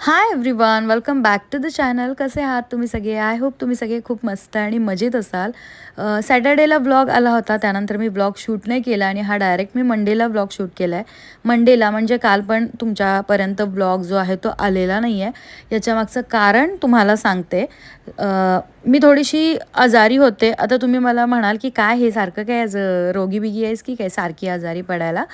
Hi everyone welcome back to the channel कसे आहात तुम्ही सगळे? आय होप तुम्ही सगळे खूप मस्त आणि मजेत असाल. सॅटर्डेला ब्लॉग आला होता त्यानंतर मी ब्लॉग शूट नाही केला आणि हा डायरेक्ट मी मंडेला ब्लॉग शूट केला आहे मंडेला म्हणजे काल पण तुमच्यापर्यंत ब्लॉग जो आहे तो आलेला नाही आहे याच्यामागचं कारण तुम्हाला सांगते. मी थोडीशी आजारी होते. आता तुम्ही मला म्हणाल की काय हे सारखं काय आज रोगी बिगी आहेस की काय सारखी आजारी पडायला?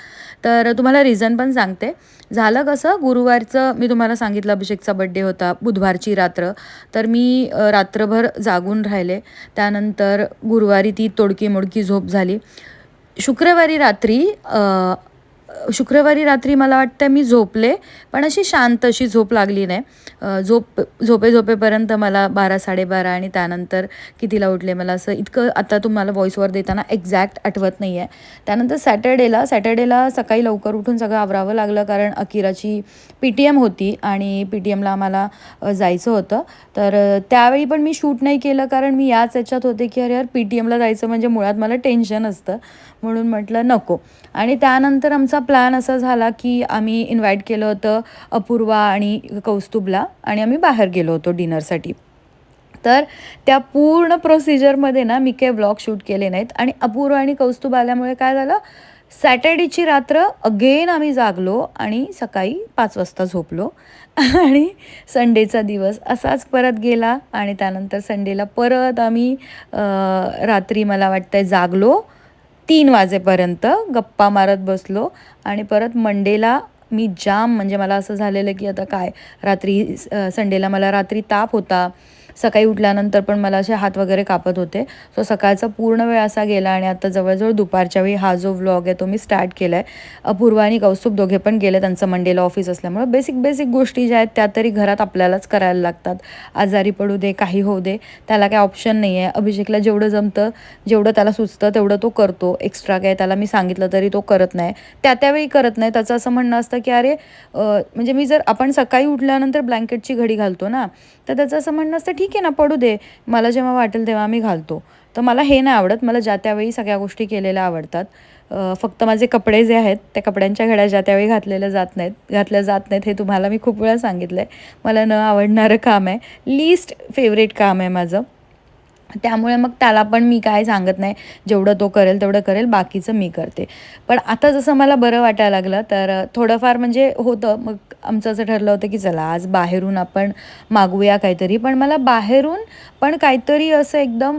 तर तुम्हाला रिझन पण सांगते. झालं कसं गुरुवारचं मी तुम्हाला सांगितलं अभिषेकचा बड्डे होता बुधवारची रात्र. तर मी रात्रभर जागून राहिले. त्यानंतर गुरुवारी ती तोडकी मोडकी झोप झाली. शुक्रवारी रात्री शुक्रवारी रात्री मला वाटतं मी झोपले पण अशी शांत अशी झोप लागली नाही. झोप झोपे झोपेपर्यंत मला बारा साडेबारा आणि त्यानंतर कितीला उठले मला असं इतकं आता तुम्हाला व्हॉईसवर देताना एक्झॅक्ट आठवत नाही आहे त्यानंतर सॅटर्डेला सॅटर्डेला सकाळी लवकर उठून सगळं आवरावं लागलं कारण अकिराची पी टी एम होती आणि पी टी एमला आम्हाला जायचं होतं. तर त्यावेळी पण मी शूट नाही केलं कारण मी याच याच्यात होते की अरे यार पी टी एमला जायचं म्हणजे मुळात मला टेन्शन असतं म्हणून म्हटलं नको. आणि त्यानंतर आमचं प्लॅन असा झाला की आम्ही इन्व्हाइट केलं होतं अपूर्वा आणि कौस्तुभला आणि आम्ही बाहेर गेलो होतो डिनरसाठी तर त्या पूर्ण प्रोसिजरमध्ये ना मी काही ब्लॉग शूट केले नाहीत आणि अपूर्व आणि कौस्तुभ आल्यामुळे काय झालं? सॅटर्डेची रात्र अगेन आम्ही जागलो आणि सकाळी पाच वाजता झोपलो. आणि संडेचा दिवस असाच परत गेला आणि त्यानंतर संडेला परत आम्ही रात्री मला वाटतं जागलो. तीन वाजेपर्यंत गप्पा मारत बसलो आणि परत मंडेला मी जाम म्हणजे मला असं झालेलं की आता काय रात्री संडेला मला रात्री ताप होता. सकाळी उठल्यानंतर पण मला असे हात वगैरे कापत होते. सो सकाळचा पूर्ण वेळ असा गेला आणि आता जवळजवळ दुपारच्या वेळी हा जो व्लॉग आहे तो मी स्टार्ट केला आहे अपूर्वा आणि कौस्तुभ दोघे पण गेले त्यांचं मंडेला ऑफिस असल्यामुळे. बेसिक बेसिक गोष्टी ज्या आहेत त्या तरी घरात आपल्यालाच करायला लागतात. आजारी पडू दे काही होऊ दे त्याला काय ऑप्शन नाही आहे अभिषेकला जेवढं जमतं जेवढं त्याला सुचतं तेवढं तो करतो. एक्स्ट्रा काय त्याला मी सांगितलं तरी तो करत नाही. त्या त्यावेळी करत नाही. त्याचं असं म्हणणं असतं की अरे म्हणजे मी जर आपण सकाळी उठल्यानंतर ब्लँकेटची घडी घालतो ना तर त्याचं असं म्हणणं असतं ठीक ठीक आहे ना पडू दे. मला जेव्हा वाटेल तेव्हा मी घालतो. तर मला हे नाही आवडत. मला ज्या त्यावेळी सगळ्या गोष्टी केलेल्या आवडतात. फक्त माझे कपडे जे आहेत त्या कपड्यांच्या घड्या ज्या त्यावेळी घातलेल्या जात नाहीत घातल्या जात नाहीत हे तुम्हाला मी खूप वेळा सांगितलं आहे मला न आवडणारं काम आहे. लीस्ट फेवरेट काम आहे माझं. त्यामुळे मग त्याला पण मी काय सांगत नाही. जेवढं तो करेल तेवढं करेल बाकीचं मी करते. पण आता जसं मला बरं वाटायला लागलं तर थोडंफार म्हणजे होतं. मग आमचं असं ठरलं होतं की चला आज बाहेरून आपण मागूया काहीतरी. पण मला बाहेरून पण काहीतरी असं एकदम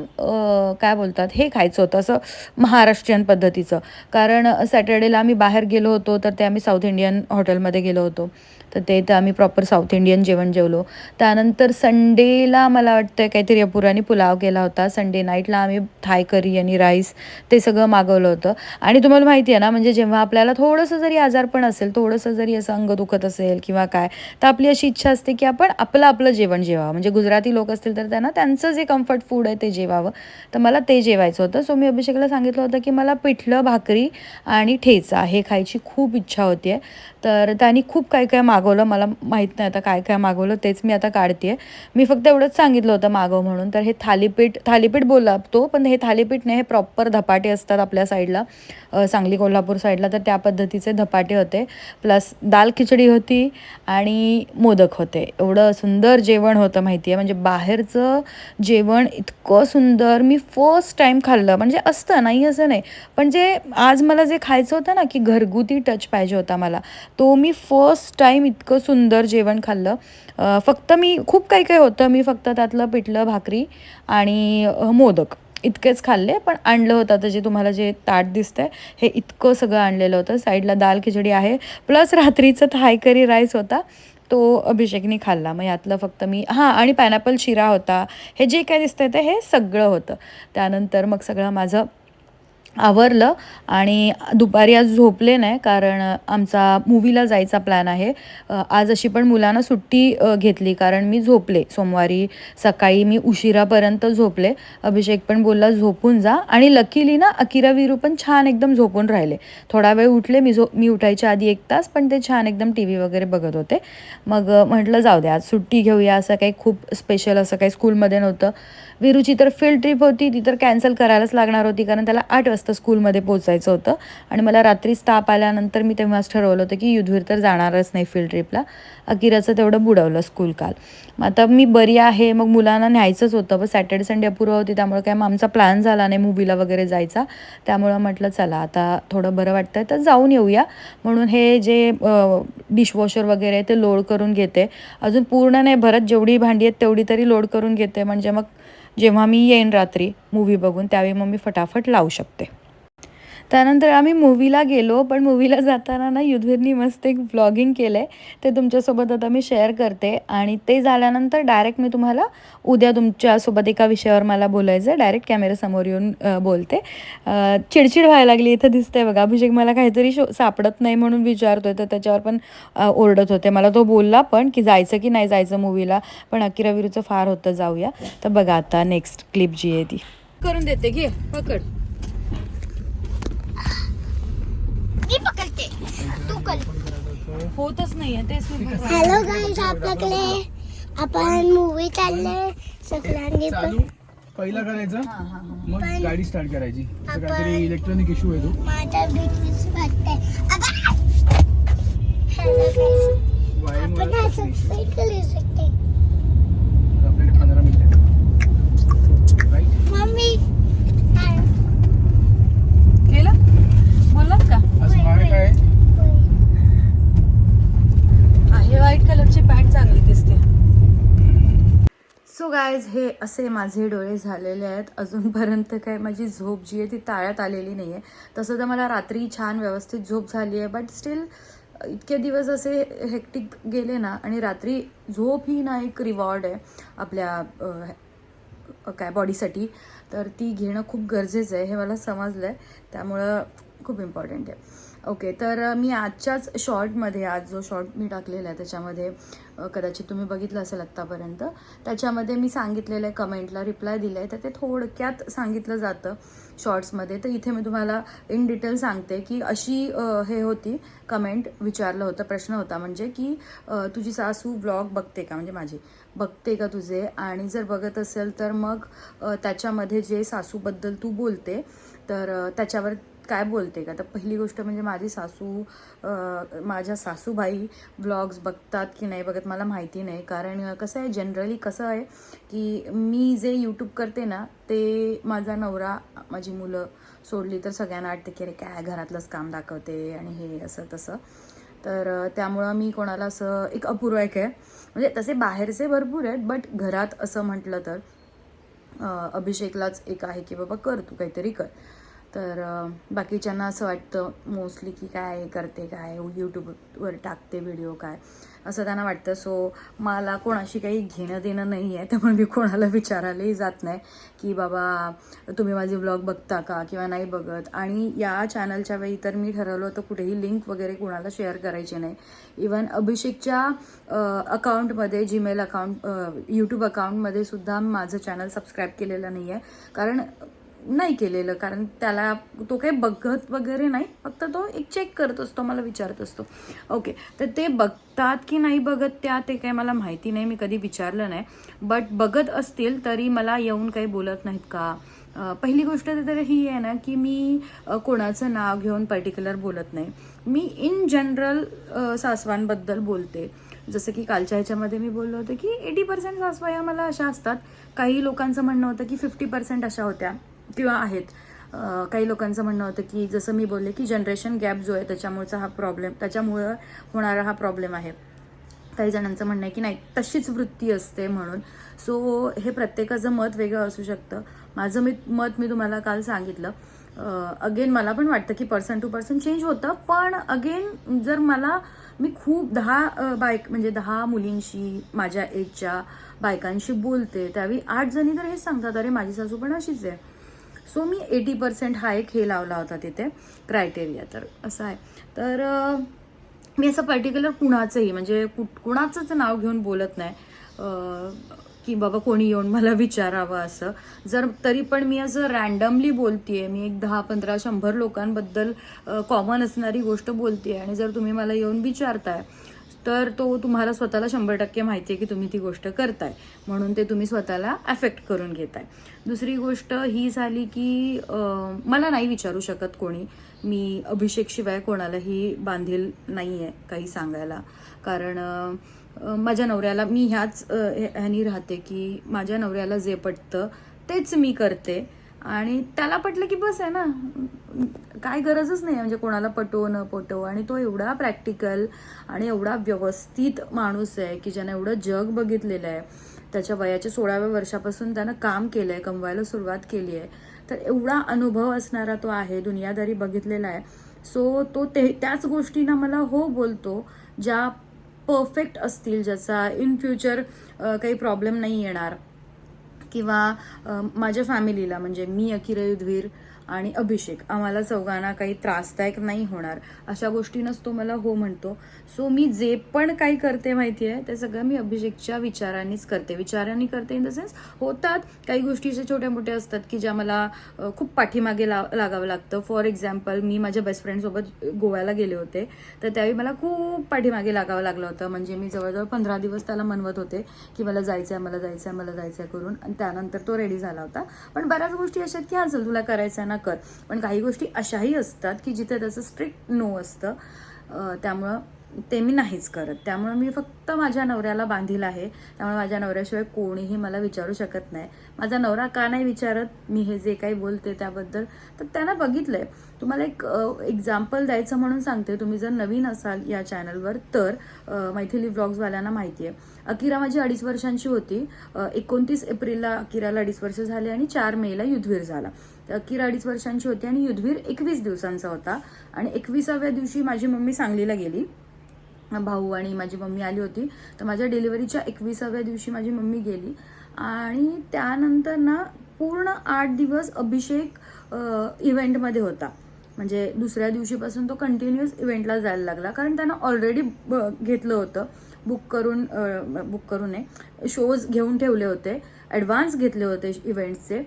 काय बोलतात हे खायचं होतं. असं महाराष्ट्रीयन पद्धतीचं. कारण सॅटर्डेला आम्ही बाहेर गेलो होतो तर ते आम्ही साऊथ इंडियन हॉटेलमध्ये गेलो होतो. तर ते तर आम्ही प्रॉपर साऊथ इंडियन जेवण जेवलो. त्यानंतर संडेला मला वाटतं काहीतरी अपुराने पुलाव केला होता. संडे नाईटला आम्ही थाय करी आणि राईस ते सगळं मागवलं होतं. आणि तुम्हाला माहिती आहे ना म्हणजे जेव्हा आपल्याला थोडंसं जरी आजारपण असेल थोडंसं जरी असं अंग दुखत असेल किंवा काय तर आपली अशी इच्छा असते की आपण आपलं आपलं जेवण जेवावं. म्हणजे गुजराती लोक असतील तर त्यांना त्यांचं जे कम्फर्ट फूड आहे ते जेवावं. तर मला ते जेवायचं होतं. सो मी अभिषेकला सांगितलं होतं की मला पिठलं भाकरी आणि ठेचा हे खायची खूप इच्छा होती आहे तर त्यांनी खूप काय काय मागवलं मला माहीत नाही आता काय काय मागवलं तेच मी आता काढते मी फक्त एवढंच सांगितलं होतं मागव म्हणून. तर हे थालीपीठ थालीपीठ बोलला तो पण हे थालीपीठ नाही हे प्रॉपर धपाटे असतात आपल्या साईडला सांगली कोल्हापूर साईडला तर त्या पद्धतीचे धपाटे होते. प्लस दाल खिचडी होती आणि मोदक होते. एवढं सुंदर जेवण होतं माहिती आहे म्हणजे बाहेरचं जेवण इतकं सुंदर मी फर्स्ट टाईम खाल्लं. म्हणजे असतं नाही असं नाही. पण जे आज मला जे खायचं होतं ना की घरगुती टच पाहिजे होता मला. तो मी फर्स्ट टाईम इतकं सुंदर जेवण खाल्लं. फक्त मी खूप काही काही होतं. मी फक्त त्यातलं पिठलं भाकरी आणि मोदक इतकेच खाल्ले. पण आणलं होतं आता जे तुम्हाला जे ताट दिसतंय हे इतकं सगळं आणलेलं होतं. साईडला दाल खिचडी आहे. प्लस रात्रीचं थाय करी राईस होता. तो अभिषेकने खाल्ला. मग यातलं फक्त मी हां आणि पायनॅपल शिरा होता. हे जे काय दिसतंय ते हे सगळं होतं. त्यानंतर मग सगळं माझं आवरलं आणि दुपारी आज झोपले नाही कारण आमचा मूवीला जायचा प्लॅन आहे. आज अशी पण मुलांना सुट्टी घेतली कारण मी झोपले. सोमवारी सकाळी मी उशिरापर्यंत झोपले. अभिषेक पण बोलला झोपून जा. आणि लकीली ना अकिरा विरू पण छान एकदम झोपून राहिले. थोडा वेळ उठले. मी झो मी उठायच्या आधी एक तास पण ते छान एकदम टी व्ही वगैरे बघत होते. मग म्हटलं जाऊ दे आज सुट्टी घेऊया. असं काही खूप स्पेशल असं काही स्कूलमध्ये नव्हतं. विरूची तर फील्ड ट्रिप होती ती तर कॅन्सल करायलाच लागणार होती कारण त्याला आठ वाजता स्कूलमध्ये पोचायचं होतं. आणि मला रात्री ताप आल्यानंतर मी तेव्हाच ठरवलं होतं की युधवीर तर जाणारच नाही फील्ड ट्रिपला अकिराचं तेवढं बुडवलं स्कूल काल. मग आता मी बरी आहे मग मुलांना न्यायचंच होतं पण सॅटर्डे संडे अपूर्व होती त्यामुळे काय मग आमचा प्लॅन झाला नाही मूवीला वगैरे जायचा. त्यामुळं म्हटलं चला आता थोडं बरं वाटतंय तर जाऊन येऊया. म्हणून हे जे डिशवॉशर वगैरे आहे ते लोड करून घेते. अजून पूर्ण नाही भरत जेवढी भांडी आहेत तेवढी तरी लोड करून घेते. म्हणजे मग जेव्हा मी येईन रात्री मूवी बघून त्यावेळी मग मी फटाफट लावू शकते. त्यानंतर आम्ही मूवीला गेलो पण मूवीला जाताना ना युधवीरनी मस्त एक व्लॉगिंग केलं आहे ते तुमच्यासोबत आता मी शेअर करते. आणि ते झाल्यानंतर डायरेक्ट मी तुम्हाला उद्या तुमच्यासोबत एका विषयावर मला बोलायचं आहे डायरेक्ट कॅमेऱ्यासमोर येऊन बोलते. चिडचिड व्हायला लागली. इथं दिसतंय बघा. अभिषेक मला काहीतरी शो सापडत नाही म्हणून विचारतोय. तर त्याच्यावर पण ओरडत होते. मला तो बोलला पण की जायचं की नाही जायचं मूवीला पण अकिरा विरूचं फार होतं. जाऊया. तर बघा आता नेक्स्ट क्लिप जी आहे ती. करून देते. घे. पकड. मी पकडते. तू कर. होतच नाहीये तेच मी हॅलो गाईज आपल्याकडे आपण मूवी चाललोय. सगळ्यांनी पण चालू पहिला करायचा? मग गाडी स्टार्ट करायची. असं काहीतरी इलेक्ट्रॉनिक इश्यू आहे तो. माझा बिझनेस वाटतंय. हॅलो गाईज वायरमुळे आपण असं वेट करू शकते आपल्याकडे पंधरा मिनिटं राईट मम्मी केलं बोललात का आज महाग काय आहे? व्हाईट कलरची पॅन्ट चांगली दिसते. सो गायज हे असे माझे डोळे झालेले आहेत. अजूनपर्यंत काय माझी झोप जी आहे ती ताळ्यात आलेली नाही आहे तसं तर मला रात्री छान व्यवस्थित झोप झाली आहे बट स्टील इतके दिवस असे हेक्टिक गेले ना आणि रात्री झोप ही ना एक रिवॉर्ड आहे आपल्या काय बॉडीसाठी तर ती घेणं खूप गरजेचं आहे हे मला समजलं आहे त्यामुळं खूप इम्पॉर्टंट आहे. ओके तर मी आजच्याच शॉर्टमध्ये आज जो शॉर्ट मी टाकलेला आहे त्याच्यामध्ये कदाचित तुम्ही बघितलं असेल आत्तापर्यंत त्याच्यामध्ये मी सांगितलेलं आहे कमेंटला रिप्लाय दिला आहे तर ते थोडक्यात सांगितलं जातं शॉर्ट्समध्ये तर इथे मी तुम्हाला इन डिटेल सांगते की अशी हे होती कमेंट विचारलं होतं प्रश्न होता म्हणजे की तुझी सासू ब्लॉग बघते का? म्हणजे माझी. बघते का तुझे? आणि जर बघत असेल तर मग त्याच्यामध्ये जे सासूबद्दल तू बोलते तर त्याच्यावर काय बोलते का? तर पहिली गोष्ट म्हणजे माझी सासू माझ्या सासूबाई ब्लॉग्स बघतात की नाही बघत मला माहिती नाही. कारण कसं आहे जनरली कसं आहे की मी जे यूट्यूब करते ना ते माझा नवरा माझी मुलं सोडली तर सगळ्यांना वाटते की अरे काय घरातलंच काम दाखवते आणि हे असं तसं. तर त्यामुळं मी कोणाला असं एक अपूर्व एक आहे. म्हणजे तसे बाहेरचे भरपूर आहेत बट घरात असं म्हटलं तर अभिषेकलाच एक आहे की बाबा कर तू काहीतरी कर. तर बाकीच्यांना असं वाटतं मोस्टली की काय हे करते काय यूट्यूबवर टाकते व्हिडिओ काय असं त्यांना वाटतं. सो मला कोणाशी काही घेणं देणं नाही आहे त्यामुळे मी कोणाला विचारायलाही जात नाही की बाबा तुम्ही माझे व्लॉग बघता का किंवा नाही बघत. आणि या चॅनलच्या वेळी तर मी ठरवलं होतं कुठेही लिंक वगैरे कोणाला शेअर करायची नाही. इवन अभिषेकच्या अकाउंटमध्ये जीमेल अकाउंट यूट्यूब अकाउंटमध्ये सुद्धा माझं चॅनल सबस्क्राईब केलेलं नाही आहे कारण नाही केलेलं कारण त्याला तो काही बघत वगैरे नाही फक्त तो एक चेक करत असतो मला विचारत असतो. ओके तर ते बघतात की नाही बघत त्या ते काही मला माहिती नाही मी कधी विचारलं नाही. बट बघत असतील तरी मला येऊन काही बोलत नाहीत का? पहिली गोष्ट तर ही आहे ना की मी कोणाचं नाव घेऊन पर्टिक्युलर बोलत नाही. मी इन जनरल सासवांबद्दल बोलते. जसं की कालच्या ह्याच्यामध्ये मी बोललो होतं की एटी पर्सेंट सासवा या मला अशा असतात. काही लोकांचं म्हणणं होतं की फिफ्टी पर्सेंट अशा होत्या. किंवा आहेत. काही लोकांचं म्हणणं होतं की जसं मी बोलले की जनरेशन गॅप जो आहे त्याच्यामुळेचा हा प्रॉब्लेम त्याच्यामुळं होणारा हा प्रॉब्लेम आहे. काही जणांचं म्हणणं आहे की नाही तशीच वृत्ती असते म्हणून. सो हे प्रत्येकाचं मत वेगळं असू शकतं. माझं मी मत मी तुम्हाला काल सांगितलं. अगेन मला पण वाटतं की पर्सन टू पर्सन चेंज होतं पण अगेन जर मला मी खूप दहा बायक म्हणजे दहा मुलींशी माझ्या एजच्या बायकांशी बोलते त्यावेळी आठ जणी तर हेच सांगतात अरे माझी सासू पण अशीच आहे. सो मी एटी पर्सेंट हा एक हे लावला होता तिथे क्रायटेरिया तर असं आहे. तर मी असं पर्टिक्युलर कुणाचंही म्हणजे कुठ कुणाचंच नाव घेऊन बोलत नाही की बाबा कोणी येऊन मला विचारावं असं. जर तरी पण मी असं रॅन्डमली बोलतीये मी एक दहा पंधरा शंभर लोकांबद्दल कॉमन असणारी गोष्ट बोलतीये. आणि जर तुम्ही मला येऊन विचारताय तर तो तुम्हाला स्वतःला शंभर टक्के माहिती आहे की तुम्ही ती गोष्ट करताय. म्हणून ते तुम्ही स्वतःला अफेक्ट करून घेताय. दुसरी गोष्ट ही झाली की मला नाही विचारू शकत कोणी. मी अभिषेकशिवाय कोणालाही बांधील नाही आहे काही सांगायला. कारण माझ्या नवऱ्याला मी ह्याच ह्यानी राहते की माझ्या नवऱ्याला जे पटतं तेच मी करते. आणि त्याला पटलं की बस आहे ना. काय गरजच नाही म्हणजे कोणाला पटो न पटो. आणि तो एवढा प्रॅक्टिकल आणि एवढा व्यवस्थित माणूस आहे की ज्यानं एवढं जग बघितलेलं आहे. त्याच्या वयाच्या सोळाव्या वर्षापासून त्यानं काम केलं आहे कमवायला सुरुवात केली आहे. तर एवढा अनुभव असणारा तो आहे दुनियादारी बघितलेला आहे. सो तो ते त्याच गोष्टींना मला हो बोलतो ज्या परफेक्ट असतील ज्याचा इन फ्युचर काही प्रॉब्लेम नाही येणार. किंवा माझ्या फॅमिलीला म्हणजे मी अकिरा युधवीर आणि अभिषेक. आम्हाला चौघांना काही त्रासदायक नाही होणार. अशा गोष्टीनंच तो मला हो म्हणतो. सो मी जे पण काही करते माहिती आहे ते सगळं मी अभिषेकच्या विचारांनीच करते. विचारांनी करते इन द सेन्स होतात काही गोष्टी अशा छोट्या मोठ्या असतात की ज्या मला खूप पाठीमागे ला लागावं लागतं. फॉर एक्झाम्पल मी माझ्या बेस्ट फ्रेंडसोबत गोव्याला गेले होते. तर त्यावेळी मला खूप पाठीमागे लागावं लागलं होतं. म्हणजे मी जवळजवळ पंधरा दिवस त्याला म्हणवत होते की मला जायचं आहे मला जायचं आहे मला जायचं आहे करून. आणि त्यानंतर तो रेडी झाला होता. पण बऱ्याच गोष्टी अशा आहेत की हा चल तुला करायचं आहे ना कर. पण काही गोष्टी अशाही असतात की जिथे त्याचं स्ट्रिक्ट नो असतं. त्यामुळं ते मी नाहीच करत. त्यामुळं मी फक्त माझ्या नवऱ्याला बांधील आहे. त्यामुळे माझ्या नवऱ्याशिवाय कोणीही मला विचारू शकत नाही. माझा नवरा का नाही विचारत? मी हे जे काही बोलते त्याबद्दल. तर त्यानं बघितलंय. तुम्हाला एक एक्झाम्पल द्यायचं म्हणून सांगते. तुम्ही जर नवीन असाल या चॅनलवर तर मैथिली ब्लॉग्सवाल्यांना माहिती आहे अकिरा माझी अडीच वर्षांची होती. एकोणतीस एप्रिलला अकिराला अडीच वर्ष झाले आणि चार मेला युद्धवीर झाला. तर अडीच वर्षांची होती आणि युद्धवीर एकवीस दिवसांचा होता. आणि एकविसाव्या दिवशी माझी मम्मी सांगलीला गेली. भाऊ आणि माझी मम्मी आली होती. तर माझ्या डिलिव्हरीच्या एकविसाव्या दिवशी माझी मम्मी गेली. आणि त्यानंतर ना पूर्ण आठ दिवस अभिषेक इव्हेंटमध्ये होता. म्हणजे दुसऱ्या दिवशीपासून तो कंटिन्युअस इव्हेंटला जायला लागला. कारण त्यानं ऑलरेडी घेतलं होतं. बुक करून बुक करून शोज घेऊन ठेवले होते. ॲडव्हान्स घेतले होते इव्हेंट्सचे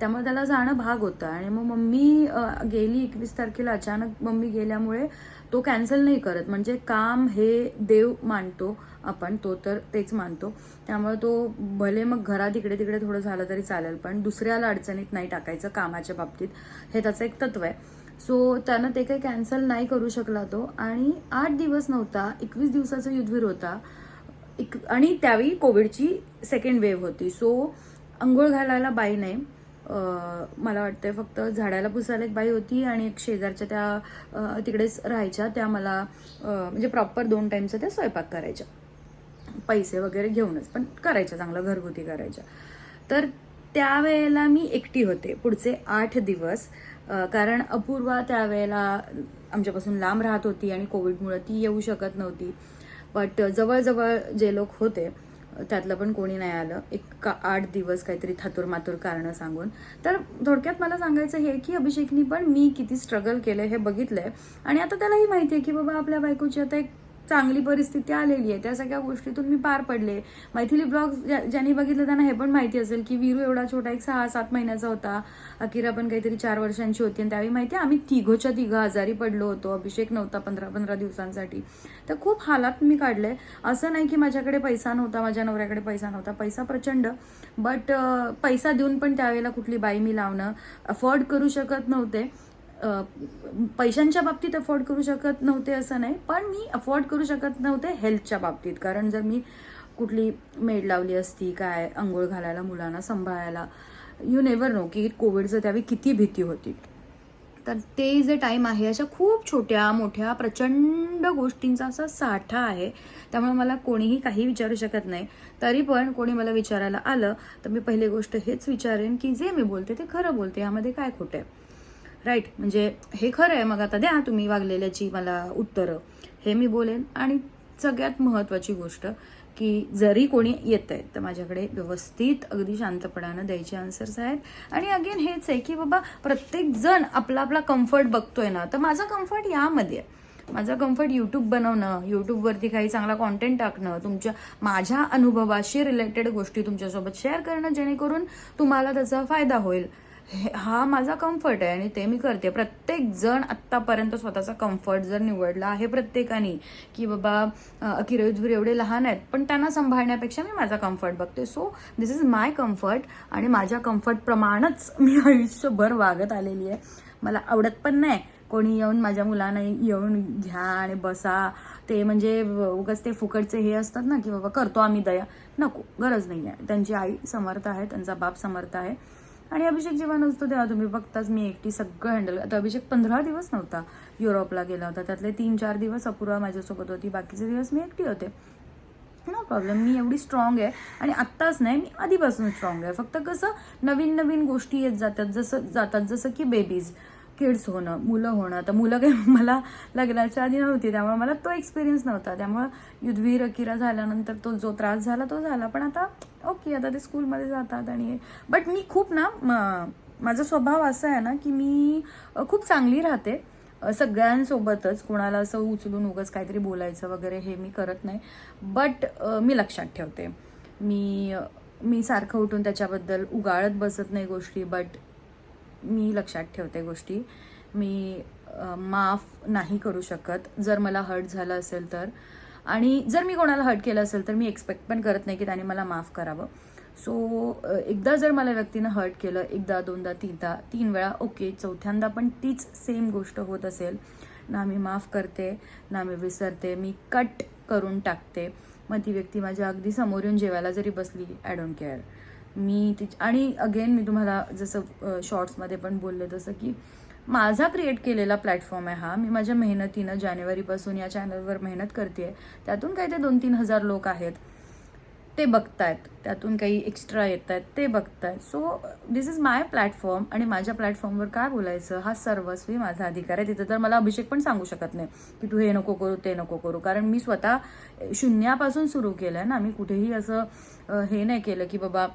त्यामुळे त्याला जाणं भाग होतं. आणि मग मम्मी गेली एकवीस तारखेला. अचानक मम्मी गेल्यामुळे तो कॅन्सल नाही करत. म्हणजे काम हे देव मानतो आपण. तो तर तेच मानतो. त्यामुळे तो भले मग घरात इकडे तिकडे थोडं झालं तरी चालेल. पण दुसऱ्याला अडचणीत नाही टाकायचं कामाच्या बाबतीत. हे त्याचं एक तत्व आहे. सो त्यानं ते काही कॅन्सल नाही करू शकला तो. आणि आठ दिवस नव्हता. एकवीस दिवसाचा युद्धवीर होता. एक आणि त्यावेळी कोविडची सेकंड वेव्ह होती. सो आंघोळ घालायला बाई नाही. मला वाटतंय फक्त झाडाला पुसायला एक बाई होती आणि एक शेजारच्या त्या तिकडेच राहायच्या. त्या मला म्हणजे प्रॉपर दोन टाईमचा त्या स्वयंपाक करायच्या. पैसे वगैरे घेऊनच पण करायच्या चांगलं घरगुती करायच्या. तर त्यावेळेला मी एकटी होते पुढचे आठ दिवस. कारण अपूर्वा त्यावेळेला आमच्यापासून लांब राहत होती आणि कोविडमुळे ती येऊ शकत नव्हती. बट जवळजवळ जे लोक होते त्यातलं पण कोणी नाही आलं. एक का आठ दिवस काहीतरी थातूर मातूर कारणं सांगून. तर थोडक्यात मला सांगायचं हे की अभिषेकनी पण मी किती स्ट्रगल केलं हे बघितलंय. आणि आता त्यालाही माहिती आहे की बाबा आपल्या बायकोची आता एक चांगली परिस्थिती आलेली आहे. त्या सगळ्या गोष्टीतून मी पार पडले. मैथिली ब्लॉग ज्यांनी बघितलं त्यांना हे पण माहिती असेल की वीरू एवढा छोटा एक सहा सात महिन्याचा होता. अकिरा पण काहीतरी चार वर्षांची होती आणि त्यावेळी माहिती आहे आम्ही तिघोच्या तिघं आजारी पडलो होतो. अभिषेक नव्हता पंधरा पंधरा दिवसांसाठी. तर खूप हालात मी काढले. असं नाही की माझ्याकडे पैसा नव्हता माझ्या नवऱ्याकडे पैसा नव्हता. पैसा प्रचंड. बट पैसा देऊन पण त्यावेळेला कुठली बाई मी लावणं अफोर्ड करू शकत नव्हते. पैशांच्या बाबतीत अफोर्ड करू शकत नव्हते असं नाही पण मी अफोर्ड करू शकत नव्हते हेल्थच्या बाबतीत. कारण जर मी कुठली मेड लावली असती काय आंघोळ घालायला मुलांना सांभाळायला यू नेवर नो की कोविडचं त्यावेळी किती भीती होती. तर ते जे टाईम आहे अशा खूप छोट्या मोठ्या प्रचंड गोष्टींचा असा साठा आहे. त्यामुळे मला कोणीही काही विचारू शकत नाही. तरी पण कोणी मला विचारायला आलं तर मी पहिली गोष्ट हेच विचारेन की जे मी बोलते ते खरं बोलते. यामध्ये काय खोटं आहे? राईट म्हणजे हे खरं आहे. मग आता द्या तुम्ही वागलेल्याची मला उत्तरं. हे मी बोलेन. आणि सगळ्यात महत्त्वाची गोष्ट की जरी कोणी येत आहे तर माझ्याकडे व्यवस्थित अगदी शांतपणानं द्यायचे आन्सर्स आहेत. आणि अगेन हेच आहे की बाबा प्रत्येक जण आपला आपला कम्फर्ट बघतोय ना तर माझा कम्फर्ट यामध्ये आहे. माझा कम्फर्ट यूट्यूब बनवणं यूट्यूबवरती काही चांगला कॉन्टेंट टाकणं तुमच्या माझ्या अनुभवाशी रिलेटेड गोष्टी तुमच्यासोबत शेअर करणं जेणेकरून तुम्हाला त्याचा फायदा होईल. हे- हा माझा कम्फर्ट आहे आणि ते मी करते. प्रत्येक जण आत्तापर्यंत स्वतःचा कम्फर्ट जर निवडला आहे प्रत्येकाने की बाबा अकिरा एवढे लहान आहेत पण त्यांना सांभाळण्यापेक्षा मी माझा कम्फर्ट बघते. So this is my comfort आणि माझ्या कम्फर्टप्रमाणेच मी आयुष्यभर वागत आलेली आहे. मला आवडत पण नाही कोणी येऊन माझ्या मुलांना येऊन घ्या आणि बसा. ते म्हणजे उगाच ते फुकटचे हे असतात ना की बाबा करतो आम्ही दया. नको गरज नाही आहे त्यांची आई समर्थ आहे त्यांचा बाप समर्थ आहे. आणि अभिषेक जेव्हा नसतो तेव्हा तुम्ही बघताच मी एकटी सगळं हँडल आता अभिषेक पंधरा दिवस नव्हता युरोपला गेला होता. त्यातले तीन चार दिवस अपूर्वा माझ्यासोबत होती. बाकीचे दिवस मी एकटी होते. नो प्रॉब्लेम मी एवढी स्ट्रॉंग आहे. आणि आत्ताच नाही मी आधीपासून स्ट्रॉंग आहे. फक्त कसं नवीन नवीन गोष्टी येत जातात. जसं जातात जसं की बेबीज किड्स होणं मुलं होणं. तर मुलं काही मला लग्नाच्या आधी नव्हती त्यामुळे मला तो एक्सपिरियन्स नव्हता. त्यामुळं युद्धवीर अकिरा झाल्यानंतर तो जो त्रास झाला तो झाला. पण आता ओके आता ते स्कूलमध्ये जातात आणि बट मी खूप ना म- माझा स्वभाव असा आहे ना की मी खूप चांगली राहते. सगळ्यांसोबतच कोणाला असं उचलून उगाच काहीतरी बोलायचं वगैरे हे मी करत नाही. बट मी लक्षात ठेवते. मी मी सारखं उठून त्याच्याबद्दल उगाळत बसत नाही गोष्टी बट मी लक्षात ठेवते गोष्टी. मी माफ नाही करू शकत. जर मला हर्ट झालं असेल तर. आणि जर मी कोणाला हर्ट केलं असेल तर मी एक्सपेक्ट पण करत नाही की त्याने मला माफ करावं. सो एकदा जर मला व्यक्तीनं हर्ट केलं एकदा दोनदा तीनदा तीन वेळा ओके चौथ्यांदा पण तीच सेम गोष्ट होत असेल. ना मी माफ करते ना मी विसरते मी कट करून टाकते. मग ती व्यक्ती माझ्या अगदी समोर येऊन जेवायला जरी बसली आय डोंट केअर मी तिच आणि अगेन मी तुम्हाला जसं शॉर्ट्समध्ये पण बोलले तसं की माझा क्रिएट केलेला प्लॅटफॉर्म आहे हा. मी माझ्या मेहनतीनं जानेवारीपासून या चॅनलवर मेहनत करते त्यातून काही ते दोन तीन हजार लोक आहेत. ते बघतायत. त्यातून काही एक्स्ट्रा येत आहेत ते बघतायत. So this is my platform आणि माझ्या प्लॅटफॉर्मवर काय बोलायचं? हा सर्वस्वी माझा अधिकार आहे. तिथं तर मला अभिषेक पण सांगू शकत नाही की तू हे नको करू ते नको करू. कारण मी स्वतः शून्यापासून सुरू केलं आहे ना. मी कुठेही असं हे नाही केलं की बाबा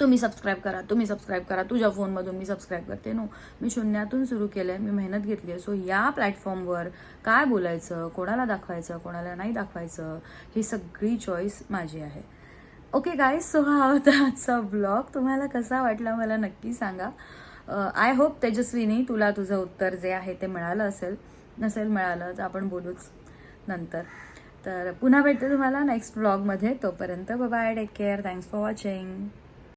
तुम्ही सबस्क्राईब करा तुम्ही सबस्क्राईब करा. तुझ्या फोनमधून मी सबस्क्राईब करते. नो मी शून्यातून सुरू केलं आहे मी मेहनत घेतली आहे. सो या प्लॅटफॉर्मवर काय बोलायचं कोणाला दाखवायचं कोणाला नाही दाखवायचं ही सगळी चॉईस माझी आहे. ओके गाय सो हा होता आजचा ब्लॉग तुम्हाला कसा वाटला मला नक्की सांगा. Uh, आय होप तेजस्विनी तुला तुझं उत्तर जे आहे ते मिळालं असेल. नसेल मिळालं तर आपण बोलूच नंतर. तर पुन्हा भेटते तुम्हाला नेक्स्ट ब्लॉगमध्ये तोपर्यंत bye take care thanks for watching